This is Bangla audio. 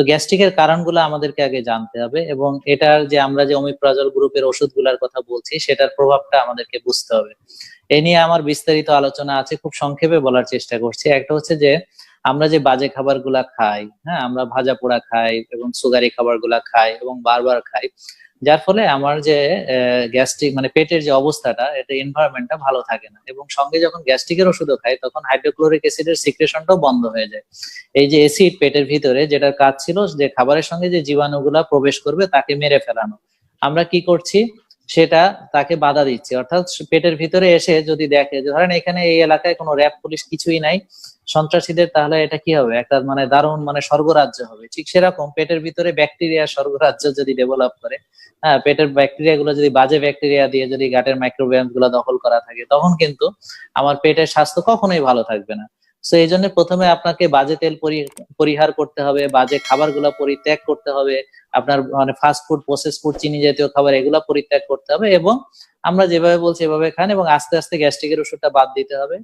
তো গ্যাস্ট্রিকের কারণগুলো আমাদেরকে আগে জানতে হবে এবং এটার যে আমরা যে অমিপ্রাজল গ্রুপের ওষুধগুলোর কথা বলছি, সেটার প্রভাবটা আমাদেরকে বুঝতে হবে। এ নিয়ে আমার বিস্তারিত আলোচনা আছে, খুব সংক্ষেপে বলার চেষ্টা করছি। একটা হচ্ছে যে, আমরা যে বাজে খাবারগুলা খাই হ্যাঁ আমরা ভাজা পোড়া খাই এবং সুগারি খাবারগুলা খাই এবং বারবার খাই যার ফলে আমার যে গ্যাস্ট্রিক মানে পেটের যে অবস্থাটা এটা এনভায়রনমেন্টটা ভালো থাকে না। এবং সঙ্গে যখন গ্যাস্ট্রিকের ওষুধও খাই, তখন হাইড্রোক্লোরিক অ্যাসিডের সিক্রেশনটাও বন্ধ হয়ে যায়। এই যে অ্যাসিড পেটের ভিতরে যেটার কাজ ছিল যে, খাবারের সঙ্গে যে জীবাণুগুলা প্রবেশ করবে, তাকে মেরে ফেলানো। আমরা কি করছি? সেটা তাকে বাধা দিচ্ছে। অর্থাৎ পেটের ভিতরে এসে যদি দেখে যে ধরেন এখানে এই এলাকায় কোনো র্যাব পুলিশ কিছুই নাই, সন্ত্রাসীদের তাহলে এটা কি হবে? একটা মানে দারুণ মানে স্বর্গরাজ্য হবে। ঠিক সেরকম পেটের ভিতরে ব্যাকটেরিয়া স্বর্গরাজ্য যদি ডেভেলপ করে হ্যাঁ পেটের ব্যাকটেরিয়া গুলো যদি বাজে ব্যাকটেরিয়া দিয়ে যদি গাটের মাইক্রোবায়ামগুলো দখল করা থাকে, তখন কিন্তু আমার পেটের স্বাস্থ্য কখনোই ভালো থাকবে না। তো এই জন্য প্রথমে আপনাকে বাজে তেল পরিহার করতে হবে, বাজে খাবারগুলা পরিত্যাগ করতে হবে, আপনার মানে ফাস্ট ফুড প্রসেস ফুড চিনি জাতীয় খাবার, এগুলো পরিত্যাগ করতে হবে এবং আমরা যেভাবে বলছি এভাবে খান এবং আস্তে আস্তে গ্যাস্ট্রিকের ওষুধটা বাদ দিতে হবে।